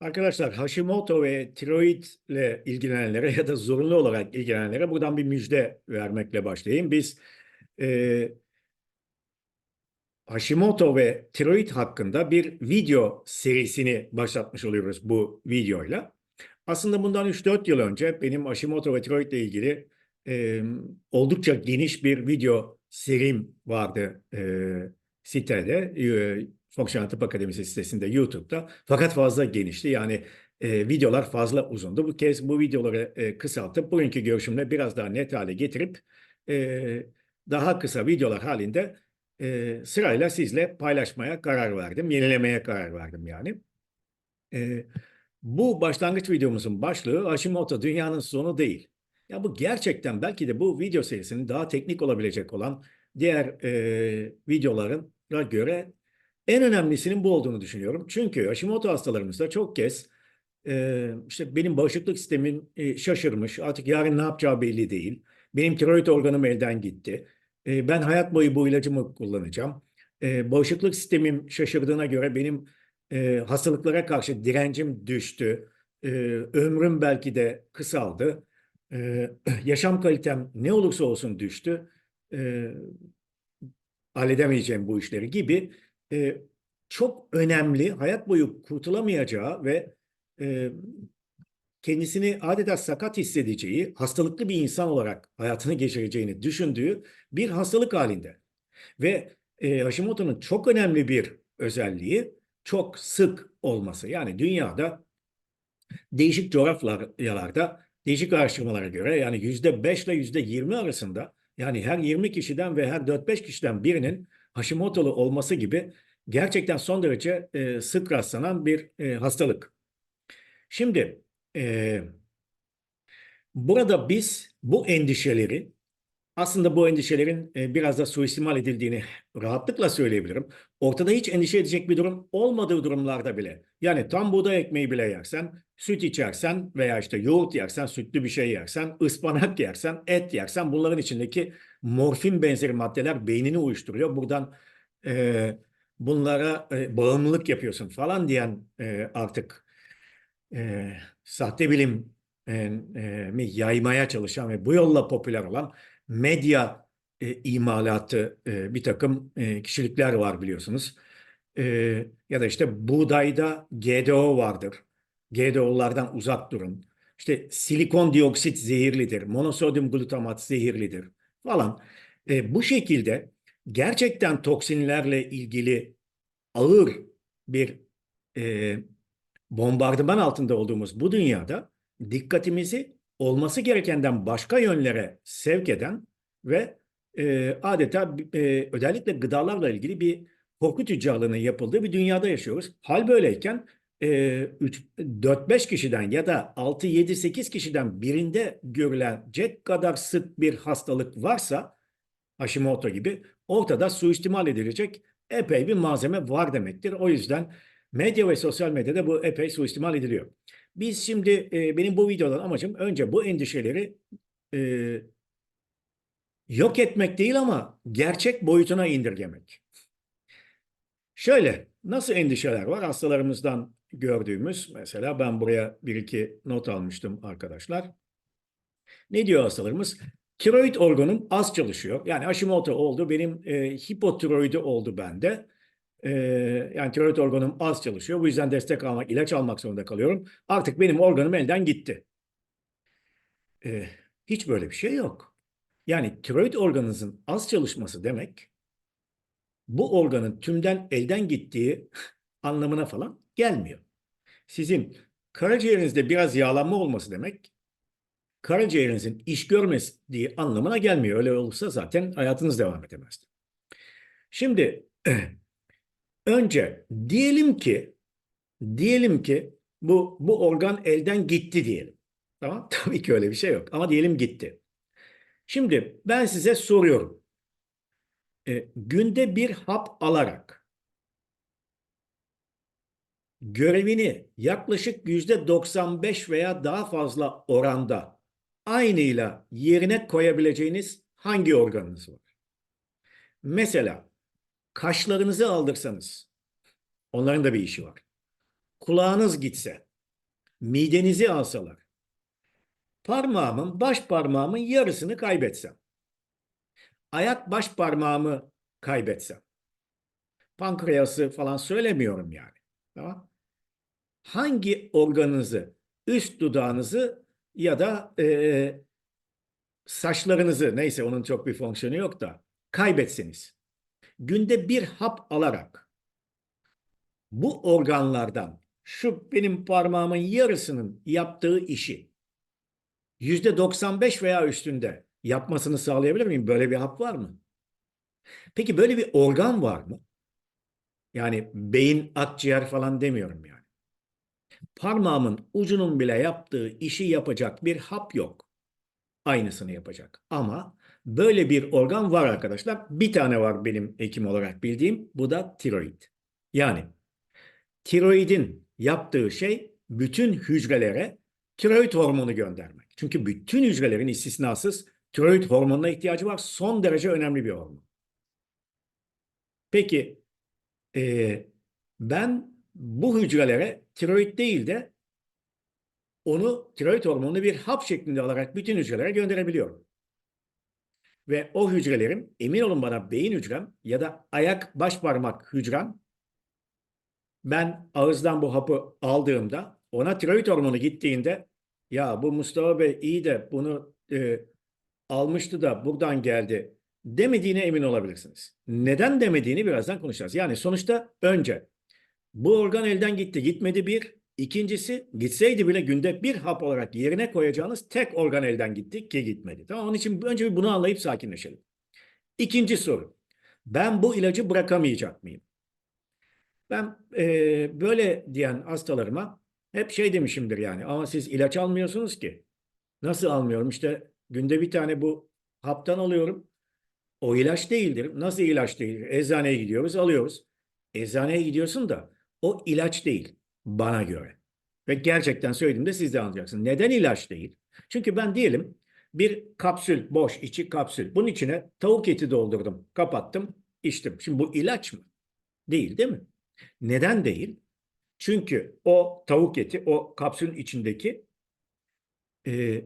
Arkadaşlar Hashimoto ve tiroid ile ilgilenenlere ya da zorunlu olarak ilgilenenlere buradan bir müjde vermekle başlayayım. Biz e, Hashimoto ve tiroid hakkında bir video serisini başlatmış oluyoruz bu videoyla. Aslında bundan 3-4 yıl önce benim Hashimoto ve tiroid ile ilgili e, oldukça geniş bir video serim vardı e, sitede. E, Fonksiyonel Tıp Akademisi sitesinde YouTube'da. Fakat fazla genişti. Yani e, videolar fazla uzundu. Bu kez bu videoları e, kısaltıp bugünkü görüşümle biraz daha net hale getirip e, daha kısa videolar halinde e, sırayla sizle paylaşmaya karar verdim. Yenilemeye karar verdim yani. E, bu başlangıç videomuzun başlığı Hashimoto dünyanın sonu değil. Ya bu gerçekten belki de bu video serisinin daha teknik olabilecek olan diğer e, videoların göre en önemlisinin bu olduğunu düşünüyorum. Çünkü Hashimoto hastalarımızda çok kez e, işte benim bağışıklık sistemim e, şaşırmış, artık yarın ne yapacağı belli değil. Benim tiroid organım elden gitti. E, ben hayat boyu bu ilacımı kullanacağım. E, bağışıklık sistemim şaşırdığına göre benim e, hastalıklara karşı direncim düştü. E, ömrüm belki de kısaldı. E, yaşam kalitem ne olursa olsun düştü. E, halledemeyeceğim bu işleri gibi e, çok önemli, hayat boyu kurtulamayacağı ve e, kendisini adeta sakat hissedeceği, hastalıklı bir insan olarak hayatını geçireceğini düşündüğü bir hastalık halinde. Ve e, Hashimoto'nun çok önemli bir özelliği çok sık olması. Yani dünyada değişik coğrafyalarda değişik araştırmalara göre yani yüzde beş ile yüzde yirmi arasında yani her 20 kişiden ve her 4-5 kişiden birinin Hashimoto'lu olması gibi gerçekten son derece e, sık rastlanan bir e, hastalık. Şimdi e, burada biz bu endişeleri aslında bu endişelerin e, biraz da suistimal edildiğini rahatlıkla söyleyebilirim. Ortada hiç endişe edecek bir durum olmadığı durumlarda bile. Yani tam buğday ekmeği bile yersen, süt içersen veya işte yoğurt yersen, sütlü bir şey yersen, ıspanak yersen, et yersen bunların içindeki morfin benzeri maddeler beynini uyuşturuyor. Buradan e, bunlara e, bağımlılık yapıyorsun falan diyen e, artık e, sahte bilim e, e, mi yaymaya çalışan ve bu yolla popüler olan medya e, imalatı e, bir takım e, kişilikler var biliyorsunuz. E, ya da işte buğdayda GDO vardır. GDO'lardan uzak durun. İşte silikon dioksit zehirlidir, monosodyum glutamat zehirlidir falan. E, bu şekilde gerçekten toksinlerle ilgili ağır bir e, bombardıman altında olduğumuz bu dünyada dikkatimizi olması gerekenden başka yönlere sevk eden ve e, adeta e, özellikle gıdalarla ilgili bir korku tüccarlığının yapıldığı bir dünyada yaşıyoruz. Hal böyleyken 4-5 kişiden ya da 6-7-8 kişiden birinde görülecek kadar sık bir hastalık varsa Hashimoto gibi ortada suistimal edilecek epey bir malzeme var demektir. O yüzden medya ve sosyal medyada bu epey suistimal ediliyor. Biz şimdi e, benim bu videodan amacım önce bu endişeleri e, yok etmek değil ama gerçek boyutuna indirgemek. Şöyle nasıl endişeler var hastalarımızdan gördüğümüz mesela ben buraya bir iki not almıştım arkadaşlar. Ne diyor hastalarımız? Tiroid organım az çalışıyor. Yani Hashimoto oldu. Benim e, hipotiroidi oldu bende. E, yani tiroid organım az çalışıyor. Bu yüzden destek almak, ilaç almak zorunda kalıyorum. Artık benim organım elden gitti. E, hiç böyle bir şey yok. Yani tiroid organınızın az çalışması demek bu organın tümden elden gittiği anlamına falan gelmiyor. Sizin karaciğerinizde biraz yağlanma olması demek karaciğerinizin iş görmediği anlamına gelmiyor. Öyle olursa zaten hayatınız devam edemezdi. Şimdi önce diyelim ki diyelim ki bu bu organ elden gitti diyelim. Tamam? Tabii ki öyle bir şey yok ama diyelim gitti. Şimdi ben size soruyorum. E, günde bir hap alarak görevini yaklaşık yüzde 95 veya daha fazla oranda aynıyla yerine koyabileceğiniz hangi organınız var? Mesela kaşlarınızı aldırsanız onların da bir işi var. Kulağınız gitse midenizi alsalar, parmağımın, baş parmağımın yarısını kaybetsem, ayak baş parmağımı kaybetsem, pankreası falan söylemiyorum yani. Tamam. Hangi organınızı, üst dudağınızı ya da e, saçlarınızı neyse onun çok bir fonksiyonu yok da kaybetseniz günde bir hap alarak bu organlardan şu benim parmağımın yarısının yaptığı işi yüzde 95 veya üstünde yapmasını sağlayabilir miyim? Böyle bir hap var mı? Peki böyle bir organ var mı? Yani beyin, akciğer falan demiyorum yani. Parmağımın ucunun bile yaptığı işi yapacak bir hap yok. Aynısını yapacak. Ama böyle bir organ var arkadaşlar. Bir tane var benim hekim olarak bildiğim. Bu da tiroid. Yani tiroidin yaptığı şey bütün hücrelere tiroid hormonu göndermek. Çünkü bütün hücrelerin istisnasız tiroid hormonuna ihtiyacı var. Son derece önemli bir hormon. Peki e, ben bu hücrelere tiroid değil de onu tiroid hormonunu bir hap şeklinde alarak bütün hücrelere gönderebiliyorum. Ve o hücrelerim emin olun bana beyin hücrem ya da ayak baş parmak hücrem ben ağızdan bu hapı aldığımda ona tiroid hormonu gittiğinde ya bu Mustafa Bey iyi de bunu e, almıştı da buradan geldi demediğine emin olabilirsiniz. Neden demediğini birazdan konuşacağız. Yani sonuçta önce bu organ elden gitti gitmedi bir. İkincisi gitseydi bile günde bir hap olarak yerine koyacağınız tek organ elden gitti ki gitmedi. Tamam onun için önce bir bunu anlayıp sakinleşelim. İkinci soru. Ben bu ilacı bırakamayacak mıyım? Ben e, böyle diyen hastalarıma hep şey demişimdir yani ama siz ilaç almıyorsunuz ki. Nasıl almıyorum? İşte günde bir tane bu haptan alıyorum. O ilaç değildir. Nasıl ilaç değil? Eczaneye gidiyoruz, alıyoruz. Eczaneye gidiyorsun da o ilaç değil bana göre. Ve gerçekten söylediğimde siz de anlayacaksınız. Neden ilaç değil? Çünkü ben diyelim bir kapsül, boş içi kapsül. Bunun içine tavuk eti doldurdum, kapattım, içtim. Şimdi bu ilaç mı? Değil değil mi? Neden değil? Çünkü o tavuk eti, o kapsülün içindeki e,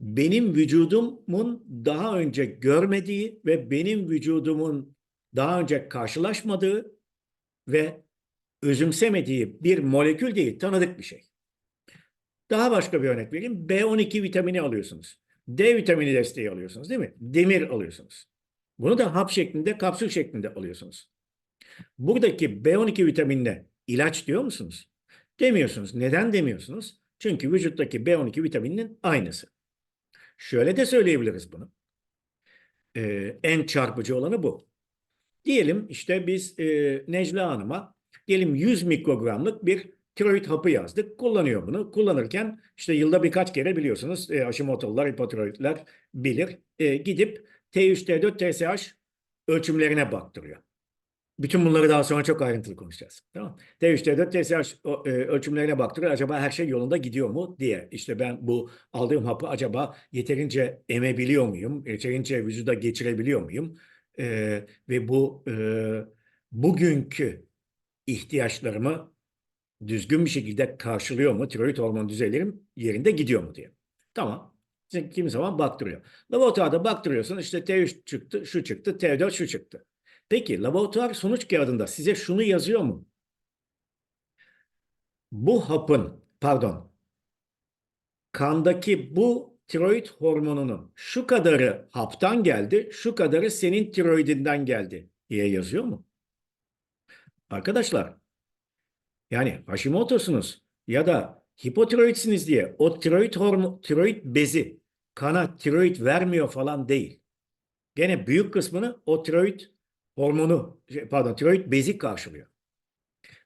benim vücudumun daha önce görmediği ve benim vücudumun daha önce karşılaşmadığı ve özümsemediği bir molekül değil, tanıdık bir şey. Daha başka bir örnek vereyim. B12 vitamini alıyorsunuz. D vitamini desteği alıyorsunuz değil mi? Demir alıyorsunuz. Bunu da hap şeklinde, kapsül şeklinde alıyorsunuz. Buradaki B12 vitaminine ilaç diyor musunuz? Demiyorsunuz. Neden demiyorsunuz? Çünkü vücuttaki B12 vitaminin aynısı. Şöyle de söyleyebiliriz bunu. Ee, en çarpıcı olanı bu. Diyelim işte biz e, Necla Hanım'a diyelim 100 mikrogramlık bir tiroid hapı yazdık. Kullanıyor bunu. Kullanırken işte yılda birkaç kere biliyorsunuz e, Hashimoto'lular, hipotiroidler bilir. E, gidip T3, T4, TSH ölçümlerine baktırıyor. Bütün bunları daha sonra çok ayrıntılı konuşacağız. Tamam. T3, T4, TSH ölçümlerine baktırıyor. Acaba her şey yolunda gidiyor mu diye. İşte ben bu aldığım hapı acaba yeterince emebiliyor muyum? Yeterince vücuda geçirebiliyor muyum? E, ve bu e, bugünkü ihtiyaçlarımı düzgün bir şekilde karşılıyor mu? Tiroid hormon düzeylerim yerinde gidiyor mu diye. Tamam. Şimdi kimi zaman baktırıyor. Laboratuvarda baktırıyorsun işte T3 çıktı, şu çıktı, T4 şu çıktı. Peki laboratuvar sonuç kağıdında size şunu yazıyor mu? Bu hapın, pardon, kandaki bu tiroid hormonunun şu kadarı haptan geldi, şu kadarı senin tiroidinden geldi diye yazıyor mu? Arkadaşlar, yani Hashimoto'sunuz ya da hipotiroidsiniz diye o tiroid hormon, tiroid bezi kana tiroid vermiyor falan değil. Gene büyük kısmını o tiroid hormonu, şey, pardon tiroid bezi karşılıyor.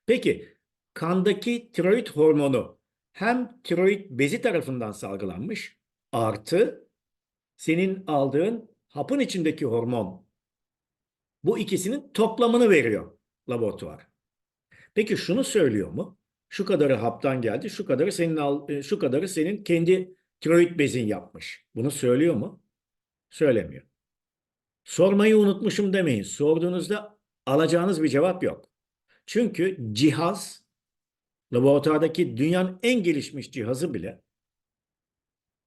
Peki kandaki tiroid hormonu hem tiroid bezi tarafından salgılanmış artı senin aldığın hapın içindeki hormon bu ikisinin toplamını veriyor laboratuvar. Peki şunu söylüyor mu? Şu kadarı haptan geldi, şu kadarı senin al, e, şu kadarı senin kendi tiroid bezin yapmış. Bunu söylüyor mu? Söylemiyor. Sormayı unutmuşum demeyin. Sorduğunuzda alacağınız bir cevap yok. Çünkü cihaz laboratuvardaki dünyanın en gelişmiş cihazı bile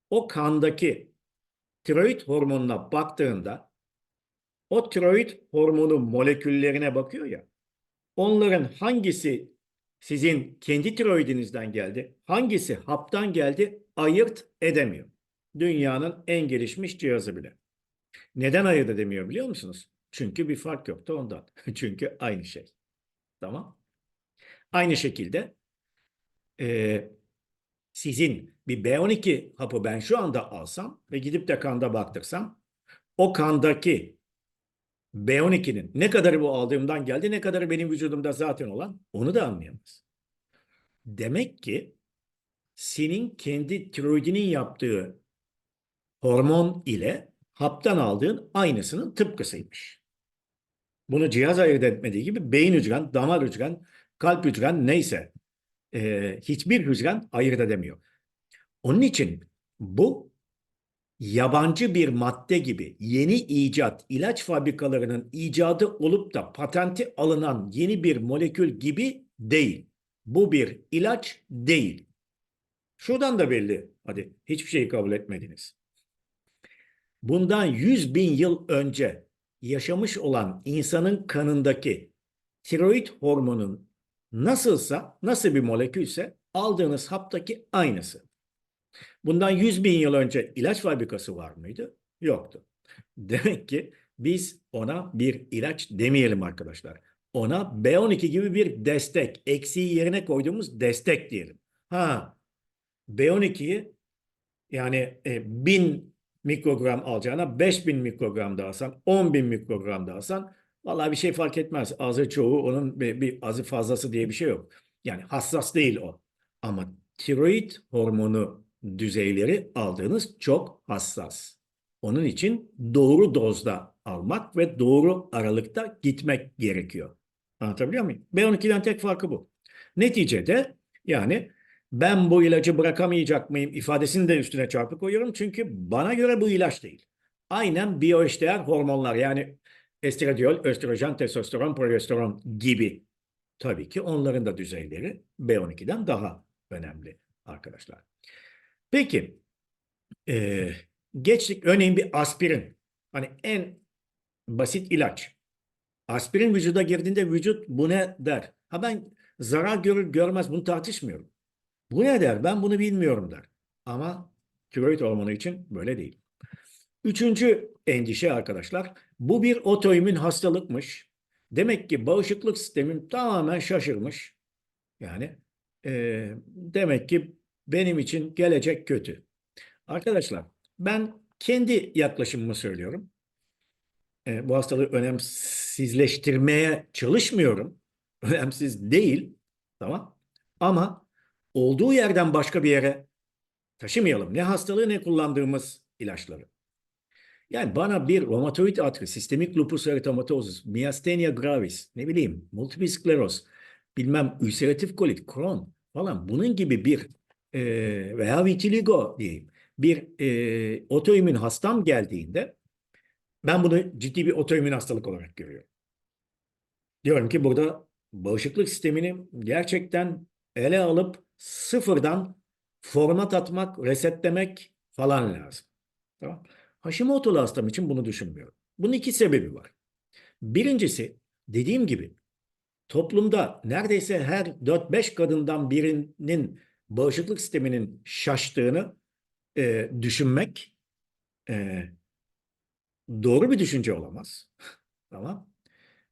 o kandaki tiroid hormonuna baktığında o tiroid hormonu moleküllerine bakıyor ya onların hangisi sizin kendi tiroidinizden geldi, hangisi haptan geldi ayırt edemiyor. Dünyanın en gelişmiş cihazı bile. Neden ayırt edemiyor biliyor musunuz? Çünkü bir fark yoktu ondan. Çünkü aynı şey. Tamam. Aynı şekilde e, sizin bir B12 hapı ben şu anda alsam ve gidip de kanda baktırsam o kandaki B12'nin ne kadarı bu aldığımdan geldi ne kadarı benim vücudumda zaten olan onu da anlayamaz. Demek ki senin kendi tiroidinin yaptığı hormon ile haptan aldığın aynısının tıpkısıymış. Bunu cihaz ayırt etmediği gibi beyin hücren, damar hücren, kalp hücren neyse e, hiçbir hücren ayırt edemiyor. Onun için bu yabancı bir madde gibi yeni icat, ilaç fabrikalarının icadı olup da patenti alınan yeni bir molekül gibi değil. Bu bir ilaç değil. Şuradan da belli. Hadi hiçbir şeyi kabul etmediniz. Bundan 100 bin yıl önce yaşamış olan insanın kanındaki tiroid hormonun nasılsa, nasıl bir molekülse aldığınız haptaki aynısı. Bundan 100 bin yıl önce ilaç fabrikası var mıydı? Yoktu. Demek ki biz ona bir ilaç demeyelim arkadaşlar. Ona B12 gibi bir destek, eksiği yerine koyduğumuz destek diyelim. Ha, B12'yi yani e, 1000 mikrogram alacağına 5000 mikrogram da alsan, 10.000 mikrogram da alsan vallahi bir şey fark etmez. Azı çoğu onun bir, bir azı fazlası diye bir şey yok. Yani hassas değil o. Ama tiroid hormonu düzeyleri aldığınız çok hassas. Onun için doğru dozda almak ve doğru aralıkta gitmek gerekiyor. Anlatabiliyor muyum? B12'den tek farkı bu. Neticede yani ben bu ilacı bırakamayacak mıyım ifadesini de üstüne çarpı koyuyorum. Çünkü bana göre bu ilaç değil. Aynen biyoeşdeğer hormonlar yani estradiol, östrojen, testosteron, progesteron gibi. Tabii ki onların da düzeyleri B12'den daha önemli arkadaşlar. Peki e, geçtik örneğin bir aspirin. Hani en basit ilaç. Aspirin vücuda girdiğinde vücut bu ne der? Ha ben zarar görür görmez bunu tartışmıyorum. Bu ne der? Ben bunu bilmiyorum der. Ama tiroid hormonu için böyle değil. Üçüncü endişe arkadaşlar. Bu bir otoimmün hastalıkmış. Demek ki bağışıklık sistemim tamamen şaşırmış. Yani e, demek ki benim için gelecek kötü. Arkadaşlar ben kendi yaklaşımımı söylüyorum. E, bu hastalığı önemsizleştirmeye çalışmıyorum. Önemsiz değil. Tamam. Ama olduğu yerden başka bir yere taşımayalım. Ne hastalığı ne kullandığımız ilaçları. Yani bana bir romatoid artrit, sistemik lupus eritematosus, myasthenia gravis, ne bileyim, multiple skleroz, bilmem ülseratif kolit, Crohn falan bunun gibi bir e, veya vitiligo diyeyim bir e, otoimmün hastam geldiğinde ben bunu ciddi bir otoimmün hastalık olarak görüyorum. Diyorum ki burada bağışıklık sistemini gerçekten ele alıp sıfırdan format atmak, resetlemek falan lazım. Tamam. Hashimoto'lu hastam için bunu düşünmüyorum. Bunun iki sebebi var. Birincisi dediğim gibi toplumda neredeyse her 4-5 kadından birinin bağışıklık sisteminin şaştığını e, düşünmek e, doğru bir düşünce olamaz. tamam.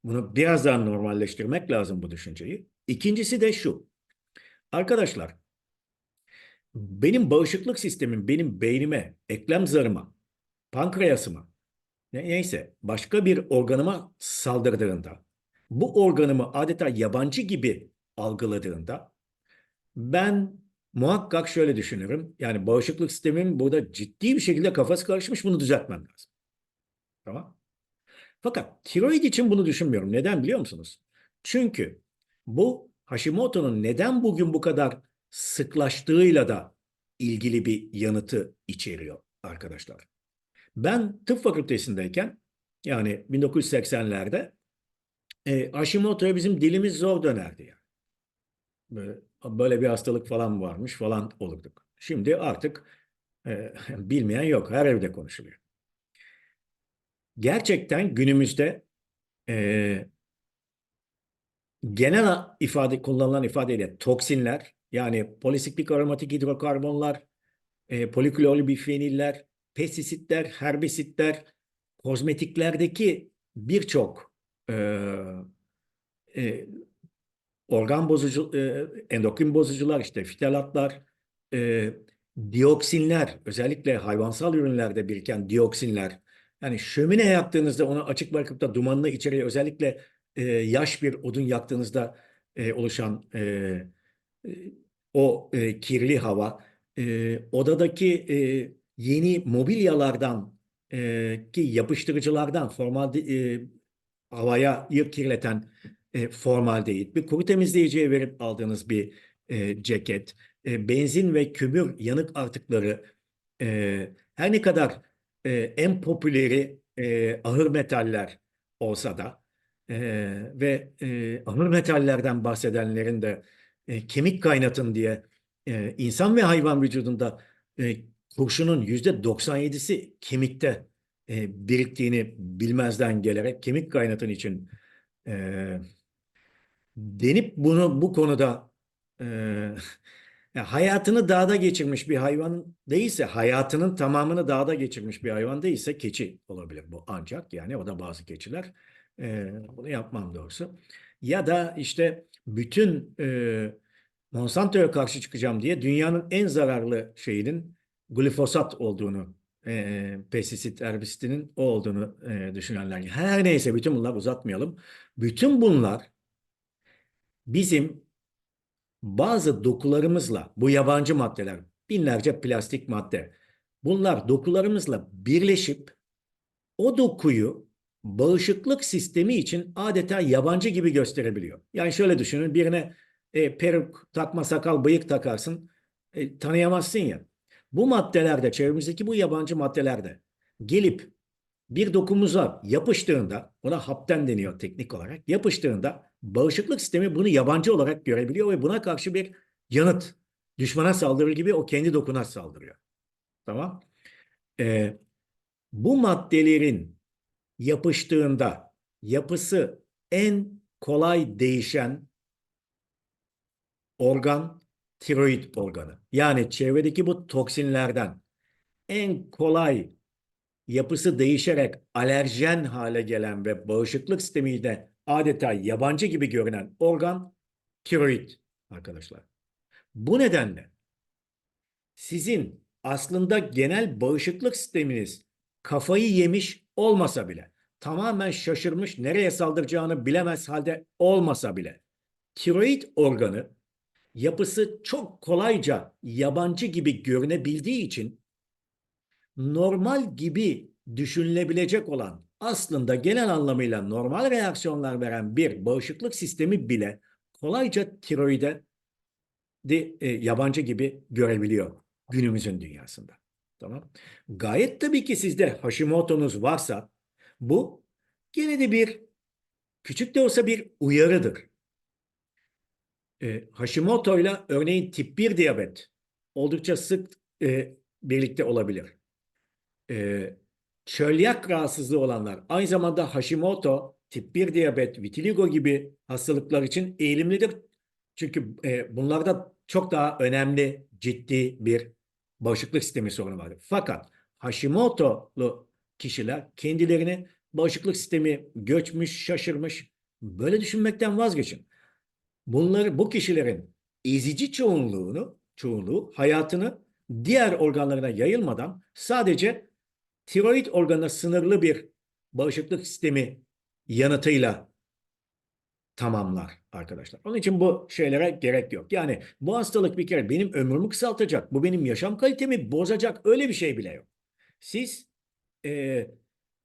Bunu biraz daha normalleştirmek lazım bu düşünceyi. İkincisi de şu. Arkadaşlar benim bağışıklık sistemim benim beynime, eklem zarıma, pankreasıma neyse başka bir organıma saldırdığında bu organımı adeta yabancı gibi algıladığında ben muhakkak şöyle düşünürüm. Yani bağışıklık sistemin burada ciddi bir şekilde kafası karışmış bunu düzeltmem lazım. Tamam. Fakat tiroid için bunu düşünmüyorum. Neden biliyor musunuz? Çünkü bu Hashimoto'nun neden bugün bu kadar sıklaştığıyla da ilgili bir yanıtı içeriyor arkadaşlar. Ben tıp fakültesindeyken yani 1980'lerde e, Hashimoto'ya bizim dilimiz zor dönerdi yani. Böyle böyle bir hastalık falan varmış falan olurduk. Şimdi artık e, bilmeyen yok. Her evde konuşuluyor. Gerçekten günümüzde e, genel ifade kullanılan ifadeyle toksinler yani polisiklik aromatik hidrokarbonlar, e, polikloribifeniller, pestisitler, herbisitler, kozmetiklerdeki birçok e, e, organ bozucu, e, endokrin bozucular, işte fitalatlar, e, dioksinler, özellikle hayvansal ürünlerde biriken dioksinler, yani şömine yaktığınızda onu açık bırakıp da dumanını içeriye özellikle e, yaş bir odun yaktığınızda e, oluşan e, e, o e, kirli hava, e, odadaki e, yeni mobilyalardan e, ki yapıştırıcılardan formal e, havaya kirleten e, formaldehit, bir kuru temizleyiciye verip aldığınız bir e, ceket, e, benzin ve kömür yanık artıkları, e, her ne kadar e, en popüleri e, ağır metaller olsa da e, ve e, ağır metallerden bahsedenlerin de e, kemik kaynatın diye e, insan ve hayvan vücudunda e, kurşunun yüzde 97'si kemikte e, biriktiğini bilmezden gelerek kemik kaynatın için e, denip bunu bu konuda e, ya hayatını dağda geçirmiş bir hayvan değilse, hayatının tamamını dağda geçirmiş bir hayvan değilse keçi olabilir bu ancak yani o da bazı keçiler e, bunu yapmam doğrusu. Ya da işte bütün e, Monsanto'ya karşı çıkacağım diye dünyanın en zararlı şeyinin glifosat olduğunu, e, pestisit herbisitinin o olduğunu e, düşünenler. Her neyse bütün bunlar uzatmayalım. Bütün bunlar bizim bazı dokularımızla bu yabancı maddeler binlerce plastik madde bunlar dokularımızla birleşip o dokuyu bağışıklık sistemi için adeta yabancı gibi gösterebiliyor. Yani şöyle düşünün birine e, peruk takma sakal bıyık takarsın e, tanıyamazsın ya. Bu maddelerde çevremizdeki bu yabancı maddelerde gelip bir dokumuza yapıştığında, ona hapten deniyor teknik olarak, yapıştığında bağışıklık sistemi bunu yabancı olarak görebiliyor ve buna karşı bir yanıt, düşmana saldırır gibi o kendi dokuna saldırıyor. Tamam? Ee, bu maddelerin yapıştığında yapısı en kolay değişen organ tiroid organı. Yani çevredeki bu toksinlerden en kolay yapısı değişerek alerjen hale gelen ve bağışıklık sistemiyle adeta yabancı gibi görünen organ tiroid arkadaşlar. Bu nedenle sizin aslında genel bağışıklık sisteminiz kafayı yemiş olmasa bile, tamamen şaşırmış, nereye saldıracağını bilemez halde olmasa bile, tiroid organı yapısı çok kolayca yabancı gibi görünebildiği için normal gibi düşünülebilecek olan aslında genel anlamıyla normal reaksiyonlar veren bir bağışıklık sistemi bile kolayca tiroide de, e, yabancı gibi görebiliyor günümüzün dünyasında. Tamam. Gayet tabii ki sizde Hashimoto'nuz varsa bu gene de bir küçük de olsa bir uyarıdır. E, Hashimoto ile örneğin tip 1 diyabet oldukça sık e, birlikte olabilir e, çölyak rahatsızlığı olanlar aynı zamanda Hashimoto, tip 1 diyabet, vitiligo gibi hastalıklar için eğilimlidir. Çünkü e, bunlarda çok daha önemli ciddi bir bağışıklık sistemi sorunu vardır. Fakat Hashimoto'lu kişiler kendilerini bağışıklık sistemi göçmüş, şaşırmış böyle düşünmekten vazgeçin. Bunları bu kişilerin ezici çoğunluğunu, çoğunluğu hayatını diğer organlarına yayılmadan sadece tiroid organına sınırlı bir bağışıklık sistemi yanıtıyla tamamlar arkadaşlar. Onun için bu şeylere gerek yok. Yani bu hastalık bir kere benim ömrümü kısaltacak, bu benim yaşam kalitemi bozacak öyle bir şey bile yok. Siz e,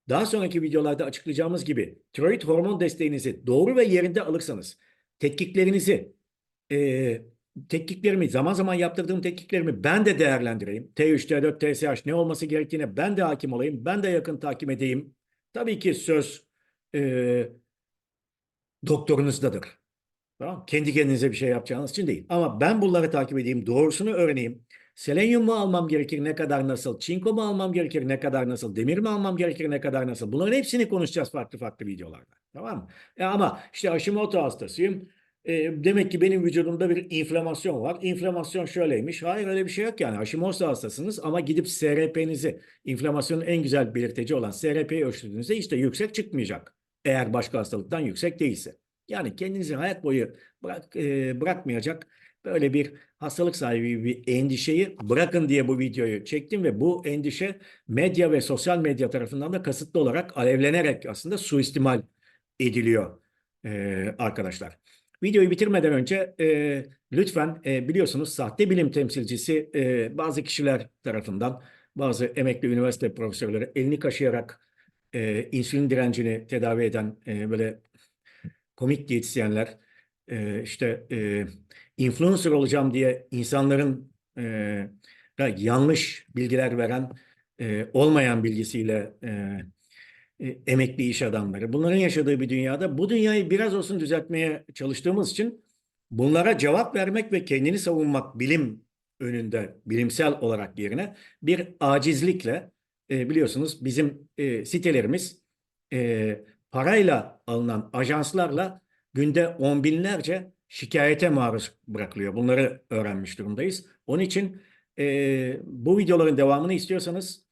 daha sonraki videolarda açıklayacağımız gibi tiroid hormon desteğinizi doğru ve yerinde alırsanız, tetkiklerinizi e, tetkiklerimi, zaman zaman yaptırdığım tetkiklerimi ben de değerlendireyim. T3, T4, TSH ne olması gerektiğine ben de hakim olayım. Ben de yakın takip edeyim. Tabii ki söz e, doktorunuzdadır. Tamam. Kendi kendinize bir şey yapacağınız için değil. Ama ben bunları takip edeyim, doğrusunu öğreneyim. Selenyum mu almam gerekir, ne kadar nasıl? Çinko mu almam gerekir, ne kadar nasıl? Demir mi almam gerekir, ne kadar nasıl? Bunların hepsini konuşacağız farklı farklı videolarda. Tamam mı? E ama işte Hashimoto hastasıyım. E, demek ki benim vücudumda bir inflamasyon var. İnflamasyon şöyleymiş. Hayır öyle bir şey yok yani. Hashimoto hastasınız ama gidip SRP'nizi, inflamasyonun en güzel belirteci olan SRP'yi ölçtüğünüzde işte yüksek çıkmayacak. Eğer başka hastalıktan yüksek değilse. Yani kendinizi hayat boyu bırak, e, bırakmayacak böyle bir hastalık sahibi bir endişeyi bırakın diye bu videoyu çektim ve bu endişe medya ve sosyal medya tarafından da kasıtlı olarak alevlenerek aslında suistimal ediliyor e, arkadaşlar. Videoyu bitirmeden önce e, lütfen e, biliyorsunuz sahte bilim temsilcisi e, bazı kişiler tarafından bazı emekli üniversite profesörleri elini kaşıyarak e, insülin direncini tedavi eden e, böyle komik diyetisyenler e, işte e, influencer olacağım diye insanların e, yanlış bilgiler veren e, olmayan bilgisiyle e, emekli iş adamları. Bunların yaşadığı bir dünyada bu dünyayı biraz olsun düzeltmeye çalıştığımız için bunlara cevap vermek ve kendini savunmak bilim önünde bilimsel olarak yerine bir acizlikle e, biliyorsunuz bizim e, sitelerimiz e, parayla alınan ajanslarla günde on binlerce şikayete maruz bırakılıyor. Bunları öğrenmiş durumdayız. Onun için e, bu videoların devamını istiyorsanız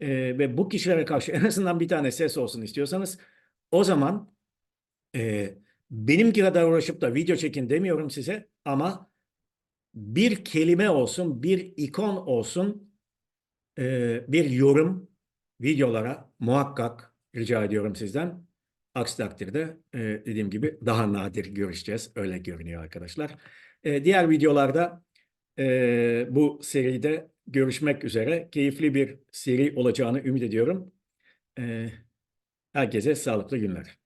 e, ve bu kişilere karşı en azından bir tane ses olsun istiyorsanız o zaman e, benimki kadar uğraşıp da video çekin demiyorum size ama bir kelime olsun, bir ikon olsun, e, bir yorum videolara muhakkak rica ediyorum sizden. Aksi takdirde e, dediğim gibi daha nadir görüşeceğiz. Öyle görünüyor arkadaşlar. E, diğer videolarda e, bu seride görüşmek üzere. Keyifli bir seri olacağını ümit ediyorum. E, herkese sağlıklı günler.